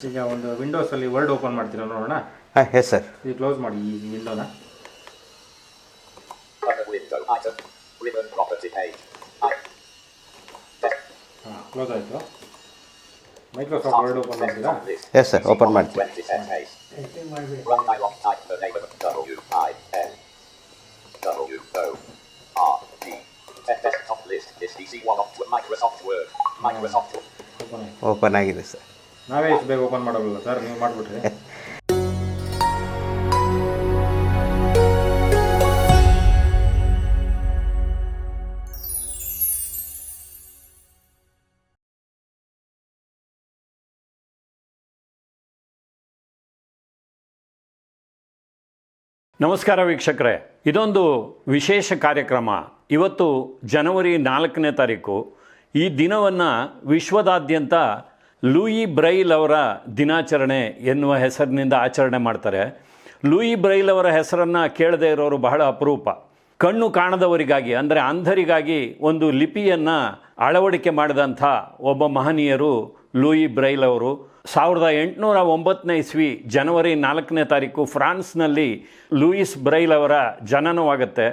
ಈಗ ಒಂದು ವಿಂಡೋಸ್ ಅಲ್ಲಿ ವರ್ಡ್ ಓಪನ್ ಮಾಡ್ತೀರಾ ನೋಡೋಣ? ಹ್ ಯಸ್ ಸರ್ ಈ ಕ್ಲೋಸ್ ಮಾಡಿ ಈ ವಿಂಡೋನ ಬರ್ತ ಬಿಡಲು ಆ ಚಾಟ್ ಇಲ್ಲಿ ಬರ್ ಕ್ಲೋಸ್ ಆಯ್ತು. ಮೈಕ್ರೋಸಾಫ್ಟ್ ವರ್ಡ್ ಓಪನ್ ಆಗ್ತಿದಾ ಯಸ್ ಸರ್ ಓಪನ್ ಮಾಡ್ತೀನಿ ಸರ್ ಹೈ ಎಂಟ್ರಿ ಮಾಡ್ಬೇಡಿ ಆಟ್ ಡಾಟ್ ಯು ಐ ಓಪನ್ ಆಗಿದೆ ಸರ್ ನಾವೇ ಇಷ್ಟು ಬೇಗ ಓಪನ್ ಮಾಡೋಲ್ಲ ಸರ್ ನೀವು ಮಾಡಿಬಿಟ್ರಿ. ನಮಸ್ಕಾರ ವೀಕ್ಷಕರೇ. ಇದೊಂದು ವಿಶೇಷ ಕಾರ್ಯಕ್ರಮ. ಇವತ್ತು ಜನವರಿ ನಾಲ್ಕನೇ ತಾರೀಕು. ಈ ದಿನವನ್ನು ವಿಶ್ವದಾದ್ಯಂತ ಲೂಯಿ ಬ್ರೈಲ್ ಅವರ ದಿನಾಚರಣೆ ಎನ್ನುವ ಹೆಸರಿನಿಂದ ಆಚರಣೆ ಮಾಡ್ತಾರೆ. ಲೂಯಿ ಬ್ರೈಲ್ ಅವರ ಹೆಸರನ್ನು ಕೇಳದೇ ಇರೋರು ಬಹಳ ಅಪರೂಪ. ಕಣ್ಣು ಕಾಣದವರಿಗಾಗಿ, ಅಂದರೆ ಅಂಧರಿಗಾಗಿ ಒಂದು ಲಿಪಿಯನ್ನು ಅಳವಡಿಕೆ ಮಾಡಿದಂಥ ಒಬ್ಬ ಮಹನೀಯರು ಲೂಯಿ ಬ್ರೈಲ್ ಅವರು. ಸಾವಿರದ ಎಂಟುನೂರ ಒಂಬತ್ತನೇ ಇಸ್ವಿ ಜನವರಿ ನಾಲ್ಕನೇ ತಾರೀಕು ಫ್ರಾನ್ಸ್ನಲ್ಲಿ ಲೂಯಿಸ್ ಬ್ರೈಲ್ ಅವರ ಜನನವಾಗುತ್ತೆ.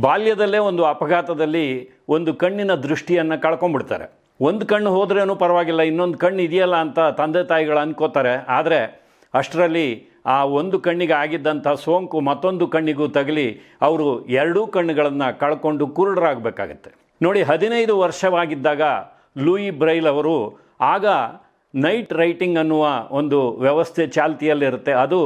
ಬಾಲ್ಯದಲ್ಲೇ ಒಂದು ಅಪಘಾತದಲ್ಲಿ ಒಂದು ಕಣ್ಣಿನ ದೃಷ್ಟಿಯನ್ನು ಕಳ್ಕೊಂಡ್ಬಿಡ್ತಾರೆ. ಒಂದು ಕಣ್ಣು ಹೋದ್ರೇನು ಪರವಾಗಿಲ್ಲ, ಇನ್ನೊಂದು ಕಣ್ಣು ಇದೆಯಲ್ಲ ಅಂತ ತಂದೆ ತಾಯಿಗಳು ಅನ್ಕೋತಾರೆ. ಆದರೆ ಅಷ್ಟರಲ್ಲಿ ಆ ಒಂದು ಕಣ್ಣಿಗೆ ಆಗಿದ್ದಂಥ ಸೋಂಕು ಮತ್ತೊಂದು ಕಣ್ಣಿಗೂ ತಗಲಿ, ಅವರು ಎರಡೂ ಕಣ್ಣುಗಳನ್ನು ಕಳ್ಕೊಂಡು ಕುರುಡರಾಗಬೇಕಾಗತ್ತೆ. ನೋಡಿ, ಹದಿನೈದು ವರ್ಷವಾಗಿದ್ದಾಗ ಲೂಯಿ ಬ್ರೈಲ್ ಅವರು ಆಗ ನೈಟ್ ರೈಟಿಂಗ್ ಅನ್ನುವ ಒಂದು ವ್ಯವಸ್ಥೆ ಚಾಲ್ತಿಯಲ್ಲಿರುತ್ತೆ. ಅದು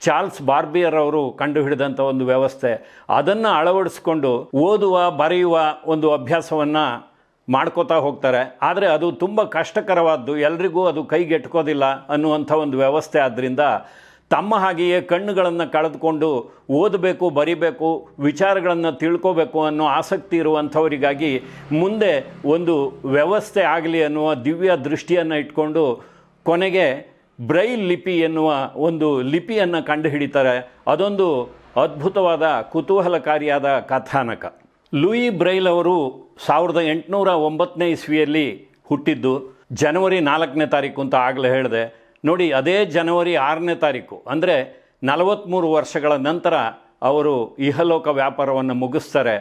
ಚಾರ್ಲ್ಸ್ ಬಾರ್ಬಿಯರ್ ಅವರು ಕಂಡುಹಿಡಿದಂಥ ಒಂದು ವ್ಯವಸ್ಥೆ. ಅದನ್ನು ಅಳವಡಿಸಿಕೊಂಡು ಓದುವ, ಬರೆಯುವ ಒಂದು ಅಭ್ಯಾಸವನ್ನು ಮಾಡ್ಕೋತಾ ಹೋಗ್ತಾರೆ. ಆದರೆ ಅದು ತುಂಬ ಕಷ್ಟಕರವಾದ್ದು. ಎಲ್ರಿಗೂ ಅದು ಕೈಗೆಟ್ಕೋದಿಲ್ಲ ಅನ್ನುವಂಥ ಒಂದು ವ್ಯವಸ್ಥೆ ಆದ್ದರಿಂದ ತಮ್ಮ ಹಾಗೆಯೇ ಕಣ್ಣುಗಳನ್ನು ಕಳೆದುಕೊಂಡು ಓದಬೇಕು, ಬರಿಬೇಕು, ವಿಚಾರಗಳನ್ನು ತಿಳ್ಕೋಬೇಕು ಅನ್ನೋ ಆಸಕ್ತಿ ಇರುವಂಥವರಿಗಾಗಿ ಮುಂದೆ ಒಂದು ವ್ಯವಸ್ಥೆ ಆಗಲಿ ಅನ್ನುವ ದಿವ್ಯ ದೃಷ್ಟಿಯನ್ನು ಇಟ್ಕೊಂಡು ಕೊನೆಗೆ ಬ್ರೈಲ್ ಲಿಪಿ ಎನ್ನುವ ಒಂದು ಲಿಪಿಯನ್ನು ಕಂಡುಹಿಡಿತಾರೆ. ಅದೊಂದು ಅದ್ಭುತವಾದ, ಕುತೂಹಲಕಾರಿಯಾದ ಕಥಾನಕ. ಲೂಯಿ ಬ್ರೈಲ್ ಅವರು ಸಾವಿರದ ಎಂಟುನೂರ ಒಂಬತ್ತನೇ ಇಸ್ವಿಯಲ್ಲಿ ಹುಟ್ಟಿದ್ದು ಜನವರಿ ನಾಲ್ಕನೇ ತಾರೀಕು ಅಂತ ಆಗಲೇ ಹೇಳಿದೆ. ನೋಡಿ, ಅದೇ ಜನವರಿ ಆರನೇ ತಾರೀಕು, ಅಂದರೆ ನಲವತ್ತ್ಮೂರು ವರ್ಷಗಳ ನಂತರ ಅವರು ಇಹಲೋಕ ವ್ಯಾಪಾರವನ್ನು ಮುಗಿಸ್ತಾರೆ.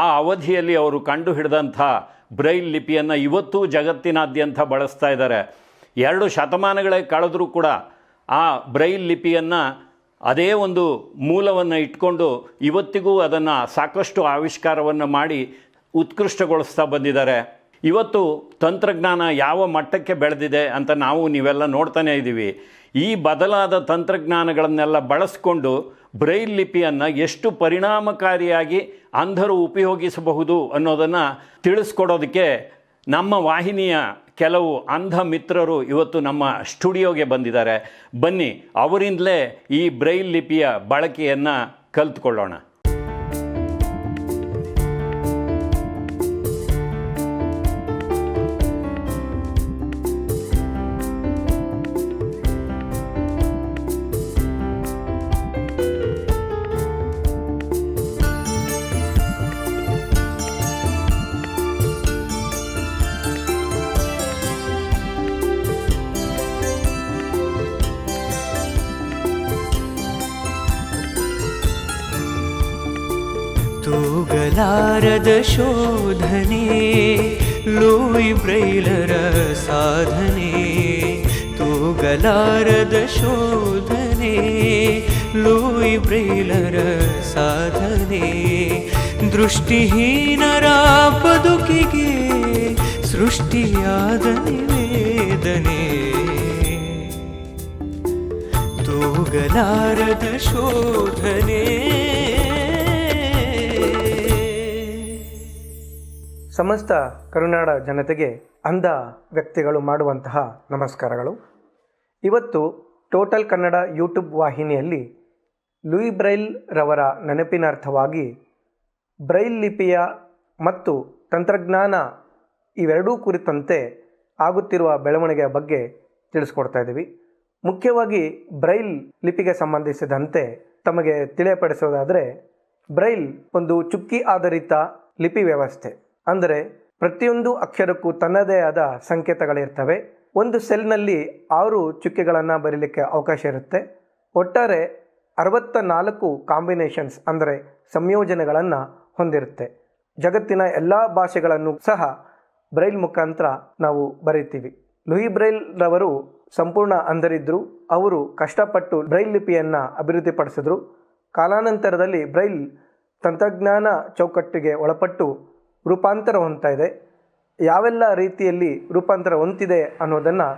ಆ ಅವಧಿಯಲ್ಲಿ ಅವರು ಕಂಡು ಹಿಡಿದಂಥ ಬ್ರೈಲ್ ಲಿಪಿಯನ್ನು ಇವತ್ತೂ ಜಗತ್ತಿನಾದ್ಯಂತ ಬಳಸ್ತಾ ಇದ್ದಾರೆ. ಎರಡು ಶತಮಾನಗಳೇ ಕಳೆದರೂ ಕೂಡ ಆ ಬ್ರೈಲ್ ಲಿಪಿಯನ್ನು ಅದೇ ಒಂದು ಮೂಲವನ್ನು ಇಟ್ಕೊಂಡು ಇವತ್ತಿಗೂ ಅದನ್ನು ಸಾಕಷ್ಟು ಆವಿಷ್ಕಾರವನ್ನು ಮಾಡಿ ಉತ್ಕೃಷ್ಟಗೊಳಿಸ್ತಾ ಬಂದಿದ್ದಾರೆ. ಇವತ್ತು ತಂತ್ರಜ್ಞಾನ ಯಾವ ಮಟ್ಟಕ್ಕೆ ಬೆಳೆದಿದೆ ಅಂತ ನಾವು ನೀವೆಲ್ಲ ನೋಡ್ತಾನೇ ಇದ್ದೀವಿ. ಈ ಬದಲಾದ ತಂತ್ರಜ್ಞಾನಗಳನ್ನೆಲ್ಲ ಬಳಸ್ಕೊಂಡು ಬ್ರೈಲ್ ಲಿಪಿಯನ್ನು ಎಷ್ಟು ಪರಿಣಾಮಕಾರಿಯಾಗಿ ಅಂಧರು ಉಪಯೋಗಿಸಬಹುದು ಅನ್ನೋದನ್ನು ತಿಳಿಸ್ಕೊಡೋದಕ್ಕೆ ನಮ್ಮ ವಾಹಿನಿಯ ಕೆಲವು ಅಂಧ ಮಿತ್ರರು ಇವತ್ತು ನಮ್ಮ ಸ್ಟುಡಿಯೋಗೆ ಬಂದಿದ್ದಾರೆ. ಬನ್ನಿ, ಅವರಿಂದಲೇ ಈ ಬ್ರೈಲ್ ಲಿಪಿಯ ಬಳಕೆಯನ್ನು ಕಲ್ತ್ಕೊಳ್ಳೋಣ. नारदशोधने शोधने ब्रैलर साधने तु गलारदशोधने शोधने ब्रैलर साधने। दृष्टिहीनरापदुकिगे सृष्टिया निवेदने। तु गलारदशोधने ಸಮಸ್ತ ಕರುನಾಡ ಜನತೆಗೆ ಅಂಧ ವ್ಯಕ್ತಿಗಳು ಮಾಡುವಂತಹ ನಮಸ್ಕಾರಗಳು. ಇವತ್ತು ಟೋಟಲ್ ಕನ್ನಡ ಯೂಟ್ಯೂಬ್ ವಾಹಿನಿಯಲ್ಲಿ ಲೂಯಿ ಬ್ರೈಲ್ ರವರ ನೆನಪಿನಾರ್ಥವಾಗಿ ಬ್ರೈಲ್ ಲಿಪಿಯ ಮತ್ತು ತಂತ್ರಜ್ಞಾನ ಇವೆರಡೂ ಕುರಿತಂತೆ ಆಗುತ್ತಿರುವ ಬೆಳವಣಿಗೆಯ ಬಗ್ಗೆ ತಿಳಿಸ್ಕೊಡ್ತಾ ಇದ್ದೀವಿ. ಮುಖ್ಯವಾಗಿ ಬ್ರೈಲ್ ಲಿಪಿಗೆ ಸಂಬಂಧಿಸಿದಂತೆ ತಮಗೆ ತಿಳಿಯಪಡಿಸೋದಾದರೆ ಬ್ರೈಲ್ ಒಂದು ಚುಕ್ಕಿ ಆಧಾರಿತ ಲಿಪಿ ವ್ಯವಸ್ಥೆ. ಅಂದರೆ ಪ್ರತಿಯೊಂದು ಅಕ್ಷರಕ್ಕೂ ತನ್ನದೇ ಆದ ಸಂಕೇತಗಳಿರ್ತವೆ. ಒಂದು ಸೆಲ್ನಲ್ಲಿ ಆರು ಚುಕ್ಕೆಗಳನ್ನು ಬರೀಲಿಕ್ಕೆ ಅವಕಾಶ ಇರುತ್ತೆ. ಒಟ್ಟಾರೆ ಅರವತ್ತ ನಾಲ್ಕು ಕಾಂಬಿನೇಷನ್ಸ್ ಅಂದರೆ ಸಂಯೋಜನೆಗಳನ್ನು ಹೊಂದಿರುತ್ತೆ. ಜಗತ್ತಿನ ಎಲ್ಲ ಭಾಷೆಗಳನ್ನು ಸಹ ಬ್ರೈಲ್ ಮುಖಾಂತರ ನಾವು ಬರೀತೀವಿ. ಲೂಯಿ ಬ್ರೈಲ್ ರವರು ಸಂಪೂರ್ಣ ಅಂಧರಿದ್ದರು ಅವರು ಕಷ್ಟಪಟ್ಟು ಬ್ರೈಲ್ ಲಿಪಿಯನ್ನು ಅಭಿವೃದ್ಧಿಪಡಿಸಿದ್ರು. ಕಾಲಾನಂತರದಲ್ಲಿ ಬ್ರೈಲ್ ತಂತ್ರಜ್ಞಾನ ಚೌಕಟ್ಟಿಗೆ ಒಳಪಟ್ಟು ರೂಪಾಂತರ ಹೊಂದ್ತಾ ಇದೆ ಯಾವೆಲ್ಲ ರೀತಿಯಲ್ಲಿ ರೂಪಾಂತರ ಹೊಂದಿದೆ ಅನ್ನೋದನ್ನು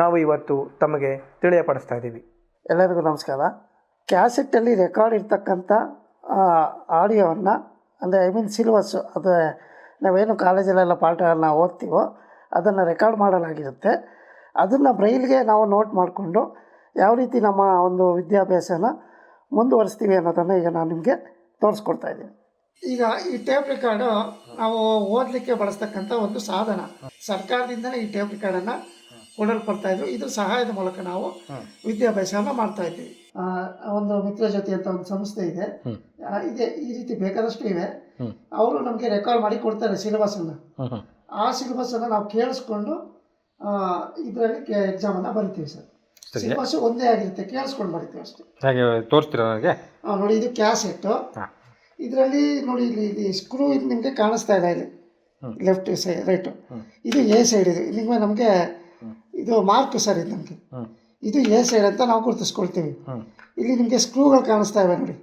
ನಾವು ಇವತ್ತು ತಮಗೆ ತಿಳಿಯಪಡಿಸ್ತಾ ಇದ್ದೀವಿ. ಎಲ್ಲರಿಗೂ ನಮಸ್ಕಾರ. ಕ್ಯಾಸೆಟ್ಟಲ್ಲಿ ರೆಕಾರ್ಡ್ ಇರ್ತಕ್ಕಂಥ ಆಡಿಯೋವನ್ನು, ಅಂದರೆ ಐ ಮೀನ್ ಸಿಲೆಬಸ್ಸು ಅದು ನಾವೇನು ಕಾಲೇಜಲ್ಲೆಲ್ಲ ಪಾಠಗಳನ್ನ ಓದ್ತೀವೋ, ಅದನ್ನು ರೆಕಾರ್ಡ್ ಮಾಡಲಾಗಿರುತ್ತೆ. ಅದನ್ನು ಬ್ರೈಲ್ಗೆ ನಾವು ನೋಟ್ ಮಾಡಿಕೊಂಡು, ಯಾವ ರೀತಿ ನಮ್ಮ ಒಂದು ವಿದ್ಯಾಭ್ಯಾಸನ ಮುಂದುವರಿಸ್ತೀವಿ ಅನ್ನೋದನ್ನು ಈಗ ನಾನು ನಿಮಗೆ ತೋರಿಸ್ಕೊಡ್ತಾ ಇದ್ದೀನಿ. ಈಗ ಈ ಟೇಪ್ ರೆಕಾರ್ಡು ನಾವು ಓದಲಿಕ್ಕೆ ಬಳಸ್ತಕ್ಕಂಥ ಒಂದು ಸಾಧನ. ಸರ್ಕಾರದಿಂದನೇ ಈ ಟೇಪ್ ರೆಕಾರ್ಡನ್ನು ಕೊಡಲ್ಪಡ್ತಾ ಇದ್ರು. ಇದ್ರ ಸಹಾಯದ ಮೂಲಕ ನಾವು ವಿದ್ಯಾಭ್ಯಾಸವನ್ನು ಮಾಡ್ತಾ ಇದ್ದೀವಿ ಒಂದು ಮಿತ್ರ ಜೊತೆ ಅಂತ ಒಂದು ಸಂಸ್ಥೆ ಇದೆ. ಇದೆ ಈ ರೀತಿ ಬೇಕಾದಷ್ಟು ಇವೆ. ಅವರು ನಮಗೆ ರೆಕಾರ್ಡ್ ಮಾಡಿ ಕೊಡ್ತಾರೆ ಸಿಲೆಬಸನ್ನು ಆ ಸಿಲೆಬಸನ್ನು ನಾವು ಕೇಳಿಸ್ಕೊಂಡು ಇದರಲ್ಲಿ ಅನ್ನ ಬರಿತೀವಿ ಸರ್. ಸಿಲೆಬಸ್ ಒಂದೇ ಆಗಿರುತ್ತೆ. ಕೇಳಿಸ್ಕೊಂಡು ಬರಿತೀವಿ ಅಷ್ಟೇ. ಹಾಗೆ ತೋರಿಸ್ತೀರಾ ನನಗೆ? ನೋಡಿ ಇದು ಕ್ಯಾಸೆಟ್ಟು ಇದರಲ್ಲಿ ನೋಡಿ ಇಲ್ಲಿ ಇಲ್ಲಿ ಸ್ಕ್ರೂ ಇದು ನಿಮಗೆ ಕಾಣಿಸ್ತಾ ಇಲ್ಲ. ಇಲ್ಲಿ ಲೆಫ್ಟ್ ಸೈಡ್ ರೈಟು ಇದು ಎ ಸೈಡ್ ಇದು. ನಿಮಗೆ ನಮಗೆ ಇದು ಮಾರ್ಕ್ ಸರ್ ಇದು ನಮಗೆ. ಇದು ಎ ಸೈಡ್ ಅಂತ ನಾವು ಗುರುತಿಸ್ಕೊಳ್ತೀವಿ. ಇಲ್ಲಿ ನಿಮಗೆ ಸ್ಕ್ರೂಗಳು ಕಾಣಿಸ್ತಾ ಇವೆ ನೋಡಿ.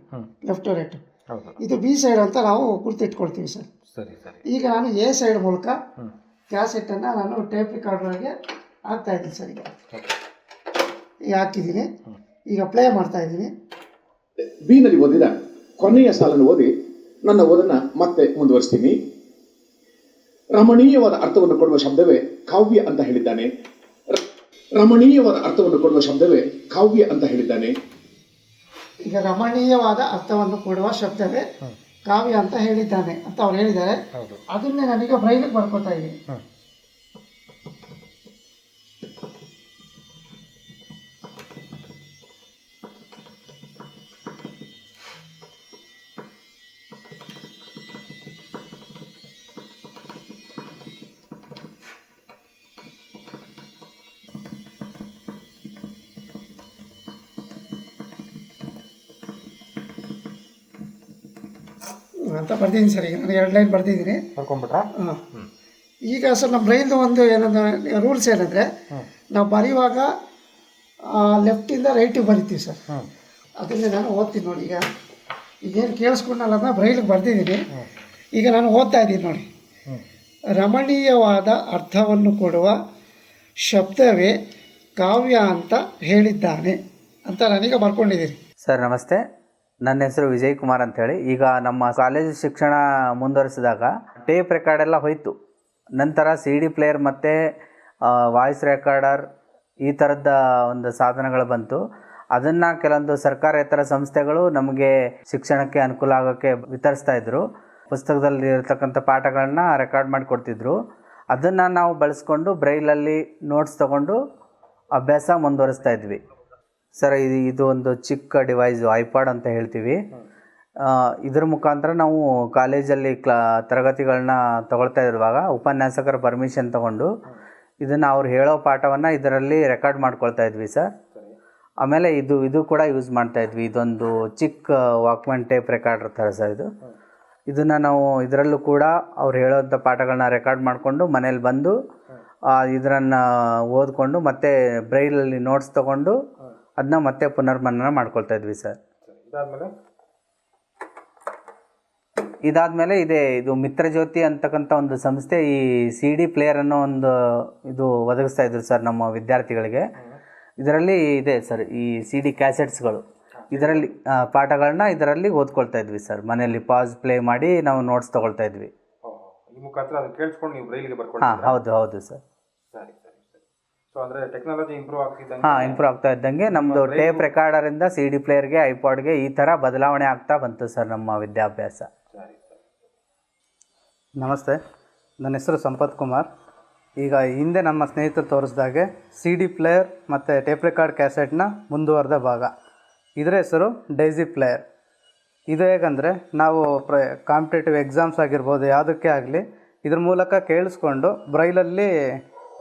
ಲೆಫ್ಟ್ ರೈಟು ಹೌದು. ಇದು ಬಿ ಸೈಡ್ ಅಂತ ನಾವು ಗುರುತಿಟ್ಕೊಳ್ತೀವಿ ಸರ್ ಸರಿ ಸರಿ. ಈಗ ನಾನು ಎ ಸೈಡ್ ಮೂಲಕ ಕ್ಯಾಸೆಟನ್ನು ನಾನು ಟೇಪ್ ರೆಕಾರ್ಡರ್ಗೆ ಹಾಕ್ತಾ ಇದ್ದೀನಿ ಸರ್ ಈಗ. ಈಗ ಹಾಕಿದ್ದೀನಿ. ಈಗ ಪ್ಲೇ ಮಾಡ್ತಾ ಇದ್ದೀನಿ. ಬಿನಲ್ಲಿ ಓದಿದ ಕೊನೆಯ ಸಾಲನ್ನು ಓದಿ ನನ್ನ ಓದನ್ನ ಮತ್ತೆ ಮುಂದುವರಿಸ್ತೀನಿ. ರಮಣೀಯವಾದ ಅರ್ಥವನ್ನು ಕೊಡುವ ಶಬ್ದವೇ ಕಾವ್ಯ ಅಂತ ಹೇಳಿದ್ದಾನೆ. ರಮಣೀಯವಾದ ಅರ್ಥವನ್ನು ಕೊಡುವ ಶಬ್ದವೇ ಕಾವ್ಯ ಅಂತ ಹೇಳಿದ್ದಾನೆ. ಈಗ ರಮಣೀಯವಾದ ಅರ್ಥವನ್ನು ಕೊಡುವ ಶಬ್ದವೇ ಕಾವ್ಯ ಅಂತ ಹೇಳಿದ್ದಾನೆ ಅಂತ ಅವ್ರು ಹೇಳಿದ್ದಾರೆ. ಅದನ್ನೇ ನಾನೀಗ ಬ್ರೈಲಿಗೆ ಬರ್ಕೋತಾ ಇದ್ದೀನಿ. ಅಂತ ಬರ್ತಿದ್ದೀನಿ ಸರ್ ಈಗ. ನಾನು ಎರಡು ಲೈನ್ ಬರ್ತಿದ್ದೀನಿ ಬರ್ಕೊಂಡ್ಬಿಟ್ರಾ ಹಾಂ. ಈಗ ಸರ್ ನಮ್ಮ ಬ್ರೈನ್ದು ಒಂದು ಏನಂದ್ರೆ ರೂಲ್ಸ್ ಏನಂದರೆ ನಾವು ಬರೆಯುವಾಗ ಲೆಫ್ಟಿಂದ ರೈಟಿಗೆ ಬರಿತೀವಿ ಸರ್. ಅದನ್ನೇ ನಾನು ಓದ್ತೀನಿ ನೋಡಿ ಈಗ. ಈಗೇನು ಕೇಳಿಸ್ಕೊಂಡಲ್ಲ ಅದನ್ನ ಬ್ರೈಲಿಗೆ ಬರ್ತಿದ್ದೀನಿ ಈಗ ನಾನು ಓದ್ತಾ ಇದ್ದೀನಿ ನೋಡಿ. ರಮಣೀಯವಾದ ಅರ್ಥವನ್ನು ಕೊಡುವ ಶಬ್ದವೇ ಕಾವ್ಯ ಅಂತ ಹೇಳಿದ್ದಾನೆ ಅಂತ ನಾನೀಗ ಬರ್ಕೊಂಡಿದ್ದೀನಿ. ಸರ್ ನಮಸ್ತೆ. ನನ್ನ ಹೆಸರು ವಿಜಯ್ ಕುಮಾರ್ ಅಂತೇಳಿ. ಈಗ ನಮ್ಮ ಕಾಲೇಜು ಶಿಕ್ಷಣ ಮುಂದುವರಿಸಿದಾಗ ಟೇಪ್ ರೆಕಾರ್ಡ್ ಎಲ್ಲ ಹೋಯಿತು. ನಂತರ ಸಿ ಡಿ ಪ್ಲೇಯರ್ ಮತ್ತು ವಾಯ್ಸ್ ರೆಕಾರ್ಡರ್ ಈ ಥರದ ಒಂದು ಸಾಧನಗಳು ಬಂತು. ಅದನ್ನು ಕೆಲವೊಂದು ಸರ್ಕಾರೇತರ ಸಂಸ್ಥೆಗಳು ನಮಗೆ ಶಿಕ್ಷಣಕ್ಕೆ ಅನುಕೂಲ ಆಗೋಕ್ಕೆ ವಿತರಿಸ್ತಾ ಇದ್ದರು ಪುಸ್ತಕದಲ್ಲಿ ಇರತಕ್ಕಂಥ ಪಾಠಗಳನ್ನ ರೆಕಾರ್ಡ್ ಮಾಡಿಕೊಡ್ತಿದ್ರು ಅದನ್ನು ನಾವು ಬಳಸ್ಕೊಂಡು ಬ್ರೈಲಲ್ಲಿ ನೋಟ್ಸ್ ತಗೊಂಡು ಅಭ್ಯಾಸ ಮುಂದುವರಿಸ್ತಾ ಇದ್ವಿ. ಸರ್, ಇದು ಇದು ಒಂದು ಚಿಕ್ಕ ಡಿವೈಸು ಐಪಾಡ್ ಅಂತ ಹೇಳ್ತೀವಿ. ಇದರ ಮುಖಾಂತರ ನಾವು ಕಾಲೇಜಲ್ಲಿ ಕ್ಲಾ, ತರಗತಿಗಳನ್ನ ತಗೊಳ್ತಾ ಇರುವಾಗ ಉಪನ್ಯಾಸಕರ ಪರ್ಮಿಷನ್ ತಗೊಂಡು ಇದನ್ನು ಅವ್ರು ಹೇಳೋ ಪಾಠವನ್ನು ಇದರಲ್ಲಿ ರೆಕಾರ್ಡ್ ಮಾಡ್ಕೊಳ್ತಾ ಇದ್ವಿ ಸರ್. ಆಮೇಲೆ ಇದು ಇದು ಕೂಡ ಯೂಸ್ ಮಾಡ್ತಾ ಇದ್ವಿ. ಇದೊಂದು ಚಿಕ್ಕ ವಾಕ್ಮನ್ ಟೇಪ್ ರೆಕಾರ್ಡರ್ ಥರ ಸರ್ ಇದು. ಇದನ್ನು ನಾವು ಇದರಲ್ಲೂ ಕೂಡ ಅವ್ರು ಹೇಳೋಂಥ ಪಾಠಗಳನ್ನ ರೆಕಾರ್ಡ್ ಮಾಡಿಕೊಂಡು ಮನೇಲಿ ಬಂದು ಇದರನ್ನು ಓದ್ಕೊಂಡು ಮತ್ತೆ ಬ್ರೈಲಲ್ಲಿ ನೋಟ್ಸ್ ತೊಗೊಂಡು ಅದನ್ನ ಮತ್ತೆ ಪುನರ್ಮನನ ಮಾಡ್ಕೊಳ್ತಾ ಇದ್ವಿ ಸರ್. ಇದಾದ್ಮೇಲೆ? ಇದಾದಮೇಲೆ ಇದೆ ಇದು ಮಿತ್ರಜ್ಯೋತಿ ಅಂತಕ್ಕಂಥ ಒಂದು ಸಂಸ್ಥೆ ಈ ಸಿ ಡಿ ಪ್ಲೇಯರ್ ಅನ್ನೋ ಒಂದು ಇದು ಒದಗಿಸ್ತಾ ಇದ್ರು ಸರ್ ನಮ್ಮ ವಿದ್ಯಾರ್ಥಿಗಳಿಗೆ. ಇದರಲ್ಲಿ ಇದೆ ಸರ್ ಈ ಸಿ ಡಿ ಕ್ಯಾಸೆಟ್ಸ್ಗಳು. ಇದರಲ್ಲಿ ಪಾಠಗಳನ್ನ ಇದರಲ್ಲಿ ಓದ್ಕೊಳ್ತಾ ಇದ್ವಿ ಸರ್. ಮನೆಯಲ್ಲಿ ಪಾಸ್ ಪ್ಲೇ ಮಾಡಿ ನಾವು ನೋಟ್ಸ್ ತಗೊಳ್ತಾ ಇದ್ವಿ. ಹಾಂ ಹೌದು ಹೌದು ಸರ್. ಟೆಕ್ನಾಲಜಿ ಇಂಪ್ರೂವ್ ಆಗ್ತಿದ್ದಂಗೆ ಹಾಂ ಇಂಪ್ರೂವ್ ಆಗ್ತಾ ಇದ್ದಂಗೆ. ನಮ್ಮದು ಟೇಪ್ ರೆಕಾರ್ಡರಿಂದ ಸಿ ಡಿ ಪ್ಲೇಯರ್ಗೆ ಐಪಾಡ್ಗೆ ಈ ಥರ ಬದಲಾವಣೆ ಆಗ್ತಾ ಬಂತು ಸರ್ ನಮ್ಮ ವಿದ್ಯಾಭ್ಯಾಸ. ನಮಸ್ತೆ. ನನ್ನ ಹೆಸರು ಸಂಪತ್ ಕುಮಾರ್. ಈಗ ಹಿಂದೆ ನಮ್ಮ ಸ್ನೇಹಿತರು ತೋರಿಸಿದಾಗೆ ಸಿ ಡಿ ಪ್ಲೇಯರ್ ಮತ್ತು ಟೇಪ್ ರೆಕಾರ್ಡ್ ಕ್ಯಾಸೆಟ್ನ ಮುಂದುವರೆದ ಭಾಗ. ಇದರ ಹೆಸರು ಡೈಸಿ ಪ್ಲೇಯರ್ ಇದು ಹೇಗಂದರೆ ನಾವು ಪ್ರ ಕಾಂಪಿಟೇಟಿವ್ ಎಕ್ಸಾಮ್ಸ್ ಆಗಿರ್ಬೋದು ಯಾವುದಕ್ಕೆ ಆಗಲಿ ಇದ್ರ ಮೂಲಕ ಕೇಳಿಸ್ಕೊಂಡು ಬ್ರೈಲಲ್ಲಿ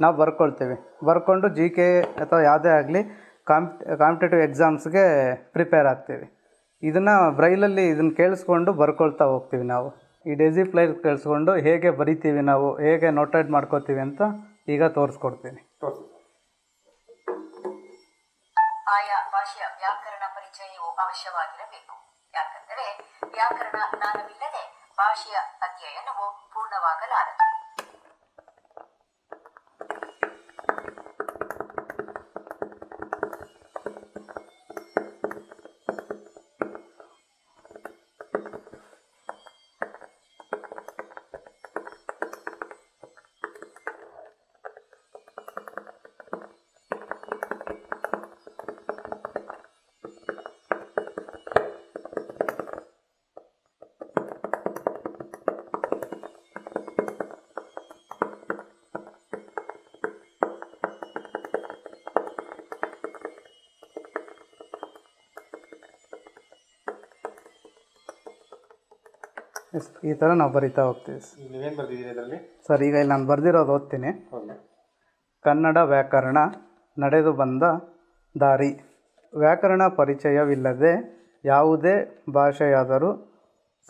ನಾವು ಬರ್ಕೊಳ್ತೀವಿ. ಬರ್ಕೊಂಡು ಜಿ ಕೆ ಅಥವಾ ಯಾವುದೇ ಆಗಲಿ ಕಾಂಪ್ ಕಾಂಪಿಟೇಟಿವ್ ಎಕ್ಸಾಮ್ಸ್ಗೆ ಪ್ರಿಪೇರ್ ಆಗ್ತೀವಿ. ಇದನ್ನು ಬ್ರೈಲಲ್ಲಿ ಇದನ್ನು ಕೇಳಿಸ್ಕೊಂಡು ಬರ್ಕೊಳ್ತಾ ಹೋಗ್ತೀವಿ ನಾವು. ಈ ಡೆಸಿ ಪ್ಲೇಯರ್ ಕೇಳಿಸ್ಕೊಂಡು ಹೇಗೆ ಬರಿತೀವಿ ನಾವು, ಹೇಗೆ ನೋಟೆಡ್ ಮಾಡ್ಕೋತೀವಿ ಅಂತ ಈಗ ತೋರಿಸ್ಕೊಡ್ತೀನಿ. ಆಯಾ ಭಾಷೆಯ ವ್ಯಾಕರಣ ಪರಿಚಯವು ಅವಶ್ಯವಾಗಿರಬೇಕು. ಯಾಕಂದರೆ ವ್ಯಾಕರಣ ಜ್ಞಾನವಿಲ್ಲದೆ ಭಾಷೆಯ ಅಧ್ಯಯನವು ಪೂರ್ಣವಾಗಲಾರದು. ಎಸ್ ಈ ಥರ ನಾವು ಬರಿತಾ ಹೋಗ್ತೀವಿ. ಸರ್. ನೀವೇನು ಇದರಲ್ಲಿ? ಸರ್ ಈಗ ಇಲ್ಲಿ ನಾನು ಬರೆದಿರೋದು ಓದ್ತೀನಿ. ಹೌದು. ಕನ್ನಡ ವ್ಯಾಕರಣ ನಡೆದು ಬಂದ ದಾರಿ. ವ್ಯಾಕರಣ ಪರಿಚಯವಿಲ್ಲದೆ ಯಾವುದೇ ಭಾಷೆಯಾದರೂ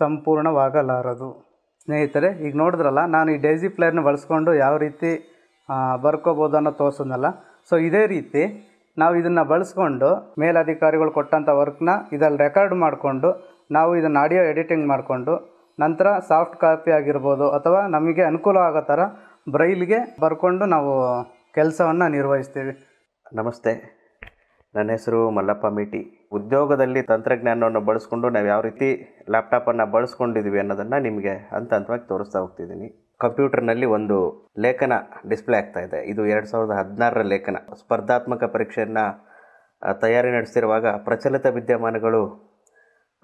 ಸಂಪೂರ್ಣವಾಗಲಾರದು. ಸ್ನೇಹಿತರೆ ಈಗ ನೋಡಿದ್ರಲ್ಲ ನಾನು ಈ ಡೈಸಿ ಪ್ಲೇಯರ್ನ ಬಳಸ್ಕೊಂಡು ಯಾವ ರೀತಿ ಆ, ಬರ್ಕೋಬೋದು ಅನ್ನೋ ತೋರಿಸಿದ್ನಲ್ಲ ಸೊ ಇದೇ ರೀತಿ ನಾವು ಇದನ್ನು ಬಳಸ್ಕೊಂಡು ಮೇಲಧಿಕಾರಿಗಳು ಕೊಟ್ಟಂಥ ವರ್ಕ್ನ ಇದರಲ್ಲಿ ರೆಕಾರ್ಡ್ ಮಾಡಿಕೊಂಡು ನಾವು ಇದನ್ನು ಆಡಿಯೋ ಎಡಿಟಿಂಗ್ ಮಾಡಿಕೊಂಡು ನಂತರ ಸಾಫ್ಟ್ ಕಾಪಿ ಆಗಿರ್ಬೋದು ಅಥವಾ ನಮಗೆ ಅನುಕೂಲ ಆಗೋ ಥರ ಬ್ರೈಲ್ಗೆ ಬರ್ಕೊಂಡು ನಾವು ಕೆಲಸವನ್ನು ನಿರ್ವಹಿಸ್ತೀವಿ. ನಮಸ್ತೆ. ನನ್ನ ಹೆಸರು ಮಲ್ಲಪ್ಪ ಮೇಟಿ. ಉದ್ಯೋಗದಲ್ಲಿ ತಂತ್ರಜ್ಞಾನವನ್ನು ಬಳಸ್ಕೊಂಡು ನಾವು ಯಾವ ರೀತಿ ಲ್ಯಾಪ್ಟಾಪನ್ನು ಬಳಸ್ಕೊಂಡಿದ್ದೀವಿ ಅನ್ನೋದನ್ನು ನಿಮಗೆ ಹಂತ ಹಂತವಾಗಿ ತೋರಿಸ್ತಾ ಹೋಗ್ತಿದ್ದೀನಿ. ಕಂಪ್ಯೂಟರ್ನಲ್ಲಿ ಒಂದು ಲೇಖನ ಡಿಸ್ಪ್ಲೇ ಆಗ್ತಾ ಇದೆ. ಇದು ಎರಡು ಸಾವಿರದ ಹದಿನಾರರ ಲೇಖನ. ಸ್ಪರ್ಧಾತ್ಮಕ ಪರೀಕ್ಷೆಯನ್ನು ತಯಾರಿ ನಡೆಸ್ತಿರುವಾಗ ಪ್ರಚಲಿತ ವಿದ್ಯಮಾನಗಳು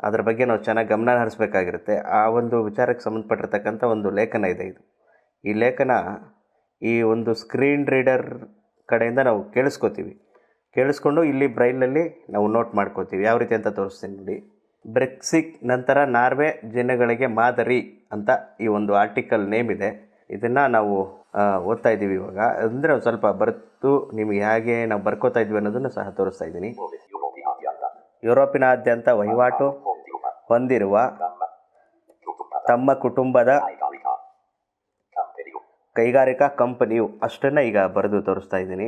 ಅದರ ಬಗ್ಗೆ ನಾವು ಚೆನ್ನಾಗಿ ಗಮನ ಹರಿಸ್ಬೇಕಾಗಿರುತ್ತೆ. ಆ ಒಂದು ವಿಚಾರಕ್ಕೆ ಸಂಬಂಧಪಟ್ಟಿರ್ತಕ್ಕಂಥ ಒಂದು ಲೇಖನ ಇದೆ ಇದು. ಈ ಲೇಖನ ಈ ಒಂದು ಸ್ಕ್ರೀನ್ ರೀಡರ್ ಕಡೆಯಿಂದ ನಾವು ಕೇಳಿಸ್ಕೋತೀವಿ. ಕೇಳಿಸ್ಕೊಂಡು ಇಲ್ಲಿ ಬ್ರೈಲ್ನಲ್ಲಿ ನಾವು ನೋಟ್ ಮಾಡ್ಕೋತೀವಿ. ಯಾವ ರೀತಿ ಅಂತ ತೋರಿಸ್ತೀನಿ ನೋಡಿ. ಬ್ರೆಕ್ಸಿಕ್ ನಂತರ ನಾರ್ವೆ ಜನಗಳಿಗೆ ಮಾದರಿ ಅಂತ ಈ ಒಂದು ಆರ್ಟಿಕಲ್ ನೇಮ್ ಇದೆ. ಇದನ್ನು ನಾವು ಓದ್ತಾ ಇದ್ದೀವಿ ಇವಾಗ. ಅಂದರೆ ಸ್ವಲ್ಪ ಬರೆದು ನಿಮಗೆ ಹೇಗೆ ನಾವು ಬರ್ಕೋತಾ ಇದ್ವಿ ಅನ್ನೋದನ್ನು ಸಹ ತೋರಿಸ್ತಾ ಇದ್ದೀನಿ. ಯುರೋಪಿನಾದ್ಯಂತ ವಹಿವಾಟು. ಹೊಂದಿರುವ ತಮ್ಮ ಕುಟುಂಬದ ಕೈಗಾರಿಕಾ ಕಂಪನಿಯು ಅಷ್ಟನ್ನು ಈಗ ಬರೆದು ತೋರಿಸ್ತಾ ಇದ್ದೀನಿ.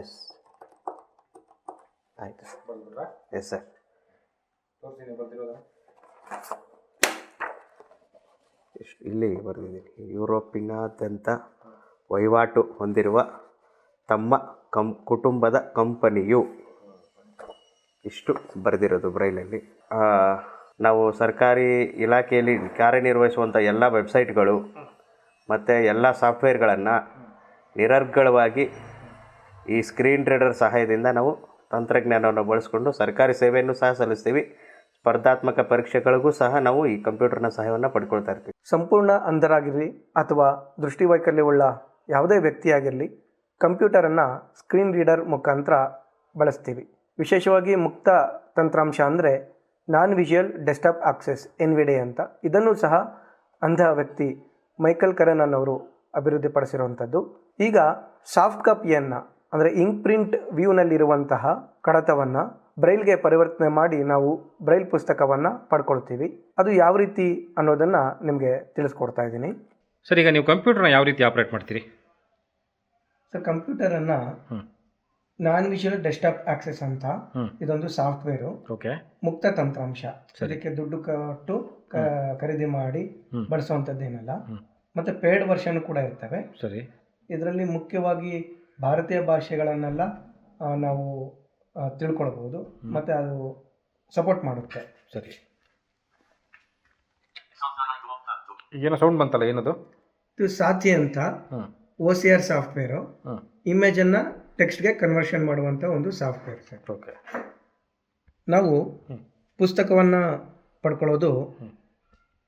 ಎಸ್ ಆಯಿತು ಎಸ್ ಸರ್ ಎಷ್ಟು ಇಲ್ಲಿ ಬರೆದಿದ್ದೀನಿ. ಯುರೋಪಿನಾದ್ಯಂತ ವಹಿವಾಟು ಹೊಂದಿರುವ ತಮ್ಮ ಕಂ ಕುಟುಂಬದ ಕಂಪನಿಯು. ಇಷ್ಟು ಬರೆದಿರೋದು ಬ್ರೈಲಲ್ಲಿ ನಾವು ಸರ್ಕಾರಿ ಇಲಾಖೆಯಲ್ಲಿ ಕಾರ್ಯನಿರ್ವಹಿಸುವಂಥ ಎಲ್ಲ ವೆಬ್ಸೈಟ್ಗಳು ಮತ್ತು ಎಲ್ಲ ಸಾಫ್ಟ್ವೇರ್ಗಳನ್ನು ನಿರರ್ಗಳವಾಗಿ ಈ ಸ್ಕ್ರೀನ್ ರೀಡರ್ ಸಹಾಯದಿಂದ ನಾವು ತಂತ್ರಜ್ಞಾನವನ್ನು ಬಳಸಿಕೊಂಡು ಸರ್ಕಾರಿ ಸೇವೆಯನ್ನು ಸಹ ಸಲ್ಲಿಸ್ತೀವಿ. ಸ್ಪರ್ಧಾತ್ಮಕ ಪರೀಕ್ಷೆಗಳಿಗೂ ಸಹ ನಾವು ಈ ಕಂಪ್ಯೂಟರ್ನ ಸಹಾಯವನ್ನು ಪಡ್ಕೊಳ್ತಾ ಇರ್ತೀವಿ. ಸಂಪೂರ್ಣ ಅಂಧರಾಗಿರಲಿ ಅಥವಾ ದೃಷ್ಟಿವೈಕಲ್ಯವುಳ್ಳ ಯಾವುದೇ ವ್ಯಕ್ತಿಯಾಗಿರಲಿ ಕಂಪ್ಯೂಟರನ್ನು ಸ್ಕ್ರೀನ್ ರೀಡರ್ ಮುಖಾಂತರ ಬಳಸ್ತೀವಿ. ವಿಶೇಷವಾಗಿ ಮುಕ್ತ ತಂತ್ರಾಂಶ ಅಂದರೆ non visual desktop access N V ಅಂತ. ಇದನ್ನು ಸಹ ಅಂಧ ವ್ಯಕ್ತಿ ಮೈಕಲ್ ಕರನ್ ಅನ್ನೋರು ಅಭಿವೃದ್ಧಿಪಡಿಸಿರುವಂಥದ್ದು. ಈಗ ಸಾಫ್ಟ್ ಕಾಪಿಯನ್ನು ಅಂದರೆ ಇಂಕ್ ಪ್ರಿಂಟ್ ವ್ಯೂನಲ್ಲಿರುವಂತಹ ಕಡತವನ್ನು ಬ್ರೈಲ್ಗೆ ಪರಿವರ್ತನೆ ಮಾಡಿ ನಾವು ಬ್ರೈಲ್ ಪುಸ್ತಕವನ್ನು ಪಡ್ಕೊಳ್ತೀವಿ. ಅದು ಯಾವ ರೀತಿ ಅನ್ನೋದನ್ನು ನಿಮಗೆ ತಿಳಿಸ್ಕೊಡ್ತಾ ಇದ್ದೀನಿ. ಸರ್ ಈಗ ನೀವು ಕಂಪ್ಯೂಟರ್ನ ಯಾವ ರೀತಿ ಆಪ್ರೇಟ್ ಮಾಡ್ತೀರಿ? ಸರ್ ಕಂಪ್ಯೂಟರನ್ನು ಹ್ಮ್. ನಾನ್ ವಿಷುವಲ್ ಡೆಸ್ಕ್ಟಾಪ್ ಆಕ್ಸೆಸ್ ಅಂತ. ಇದೊಂದು ಸಾಫ್ಟ್ವೇರ್ ಓಕೆ. ಮುಕ್ತ ತಂತ್ರಾಂಶ. ಅದಕ್ಕೆ ದುಡ್ಡು ಕೊಟ್ಟು ಖರೀದಿ ಮಾಡಿ. ಬಳಸುವಂಥದ್ದೇನಲ್ಲ. ಮತ್ತೆ ಮತ್ತು ಪೇಡ್ ವರ್ಷನ್ ಕೂಡ ಇರ್ತವೆ. ಸರಿ. ಇದರಲ್ಲಿ ಮುಖ್ಯವಾಗಿ ಭಾರತೀಯ ಭಾಷೆಗಳನ್ನೆಲ್ಲ ನಾವು ತಿಳ್ಕೊಳ್ಬಹುದು ತಿಳ್ಕೊಳ್ಬೋದು. ಮತ್ತು ಅದು ಸಪೋರ್ಟ್ ಮಾಡುತ್ತೆ. ಸರಿ. ಏನೋ ಸೌಂಡ್ ಬಂತಲ್ಲ ಏನದು? ಇದು ಸಾಥಿ ಅಂತ. ಓ ಒ ಸಿ ಆರ್ ಸಾಫ್ಟ್ವೇರು. ಇಮೇಜನ್ನು ಟೆಕ್ಸ್ಟ್ಗೆ ಕನ್ವರ್ಷನ್ ಮಾಡುವಂಥ ಒಂದು ಸಾಫ್ಟ್ವೇರ್ ಸರ್. ಓಕೆ. ನಾವು ಪುಸ್ತಕವನ್ನು ಪಡ್ಕೊಳ್ಳೋದು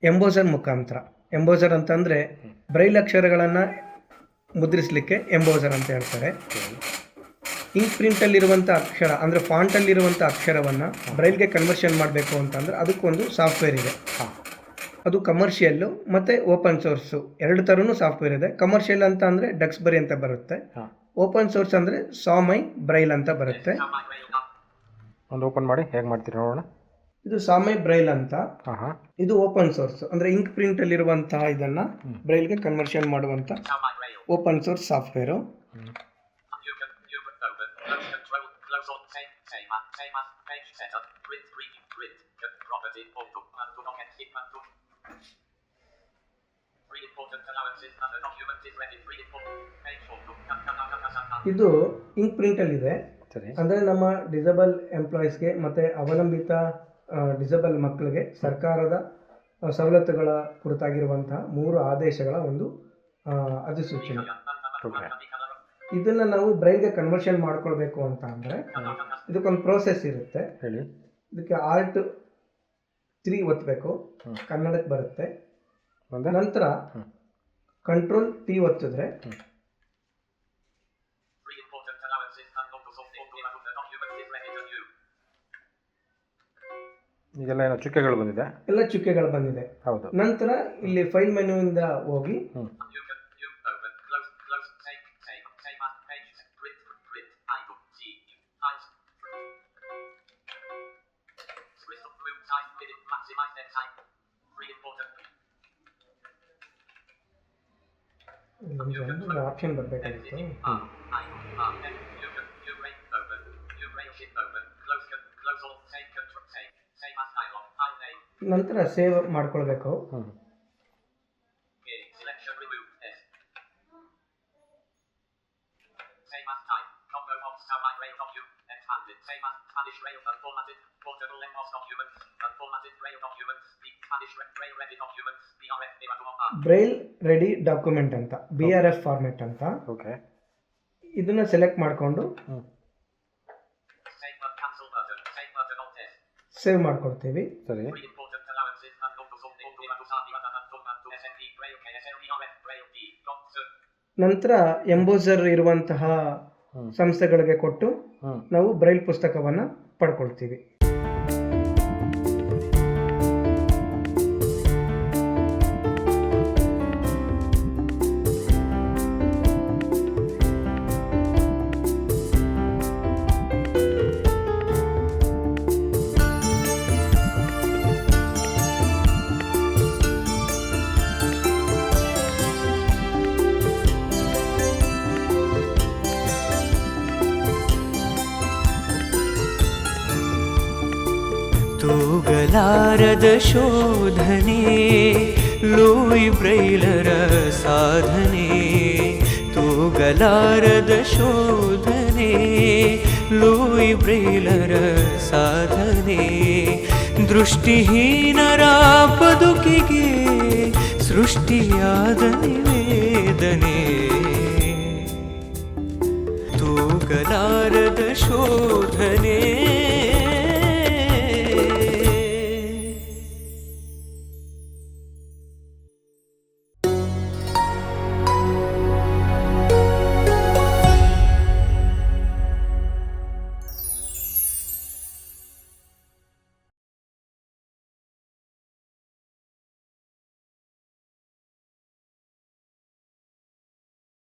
ಎಂಬೋಸರ್ ಮುಖಾಂತರ. ಎಂಬೋಸರ್ ಅಂತಂದರೆ ಬ್ರೈಲ್ ಅಕ್ಷರಗಳನ್ನು ಮುದ್ರಿಸಲಿಕ್ಕೆ ಎಂಬೋಸರ್ ಅಂತ ಹೇಳ್ತಾರೆ. ಇಂಕ್ ಪ್ರಿಂಟಲ್ಲಿರುವಂಥ ಅಕ್ಷರ ಅಂದರೆ ಫಾಂಟಲ್ಲಿರುವಂಥ ಅಕ್ಷರವನ್ನು ಬ್ರೈಲ್ಗೆ ಕನ್ವರ್ಷನ್ ಮಾಡಬೇಕು ಅಂತಂದರೆ ಅದಕ್ಕೊಂದು ಸಾಫ್ಟ್ವೇರ್ ಇದೆ. ಅದು ಕಮರ್ಷಿಯಲ್ಲು ಮತ್ತು ಓಪನ್ ಸೋರ್ಸು ಎರಡು ಥರನೂ ಸಾಫ್ಟ್ವೇರ್ ಇದೆ. ಕಮರ್ಷಿಯಲ್ ಅಂತ ಅಂದರೆ ಡಕ್ಸ್ಬರಿ ಅಂತ ಬರುತ್ತೆ. ಓಪನ್ ಸೋರ್ಸ್ ಅಂದರೆ ಸಾಮೈ ಬ್ರೈಲ್ ಅಂತ ಬರುತ್ತೆ. ಒಂದು ಓಪನ್ ಮಾಡಿ ಹೇಗೆ ಮಾಡ್ತೀರಿ ನೋಡೋಣ. ಇದು ಸಾಮೆ ಬ್ರೈಲ್ ಅಂತ. ಇದು ಓಪನ್ ಸೋರ್ಸ್. ಅಂದ್ರೆ ಇಂಕ್ ಪ್ರಿಂಟ್ ಅಲ್ಲಿ ಇರುವಂತಹ ಇದನ್ನ ಬ್ರೈಲ್ಗೆ ಕನ್ವರ್ಷನ್ ಮಾಡುವಂತ ಓಪನ್ ಸೋರ್ಸ್ ಸಾಫ್ಟ್ವೇರ್. ಇದು ಇಂಕ್ ಪ್ರಿಂಟ್ ಅಲ್ಲಿ ಇದೆ ಅಂದ್ರೆ ನಮ್ಮ ಡಿಸೇಬಲ್ ಎಂಪ್ಲಾಯೀಸ್ಗೆ ಮತ್ತೆ ಅವಲಂಬಿತ ಡಿಸಬಲ್ ಮಕ್ಕಳಿಗೆ ಸರ್ಕಾರದ ಸವಲತ್ತುಗಳ ಕುರಿತಾಗಿರುವಂತಹ ಮೂರು ಆದೇಶಗಳ ಒಂದು ಅಧಿಸೂಚನೆ. ಇದನ್ನ ಇದನ್ನು ನಾವು ಬ್ರೈಲ್ಗೆ ಕನ್ವರ್ಷನ್ ಮಾಡ್ಕೊಳ್ಬೇಕು ಅಂತ ಅಂದ್ರೆ ಇದಕ್ಕೊಂದು ಪ್ರೋಸೆಸ್ ಇರುತ್ತೆ. ಹೇಳಿ. ಇದಕ್ಕೆ ಆರ್ಟ್ ತ್ರೀ ಒತ್ತಬೇಕು ಕನ್ನಡಕ್ಕೆ ಬರುತ್ತೆ. ನಂತರ ಕಂಟ್ರೋಲ್ ಟಿ ಒತ್ತಿದ್ರೆ ಈಗೆಲ್ಲ ಏನೋ ಚುಕ್ಕೆಗಳು ಬಂದಿದೆ? ಎಲ್ಲ ಚುಕ್ಕೆಗಳು ಬಂದಿದೆ. ಹೌದು. ನಂತರ ಇಲ್ಲಿ ಫೈಲ್ ಮೆನುವಿಂದ ಹೋಗಿ ಆಪ್ಷನ್ can, BRF ಸೇವ್ ಮಾಡ್ಕೊಳ್ಬೇಕು. ಬ್ರೈಲ್ ರೆಡಿ ಡಾಕ್ಯುಮೆಂಟ್ ಅಂತ ಬಿ ಆರ್ ಎಫ್ ಫಾರ್ಮೆಟ್ ಅಂತ. ಓಕೆ ಇದನ್ನ ಸೆಲೆಕ್ಟ್ ಮಾಡಿಕೊಂಡು ಸೇವ್ ಮಾಡ್ಕೊಡ್ತೀವಿ ಸರಿ. ನಂತರ ಎಂಬೋಸರ್ ಇರುವಂತಹ ಸಂಸ್ಥೆಗಳಿಗೆ ಕೊಟ್ಟು ನಾವು ಬ್ರೈಲ್ ಪುಸ್ತಕವನ್ನು ಪಡ್ಕೊಳ್ತೀವಿ. द शोधने ब्रैलर साधने तु गलारद शोधने लो ब्रैलरसाधने दृष्टिहीनरापदुकिगे सृष्टि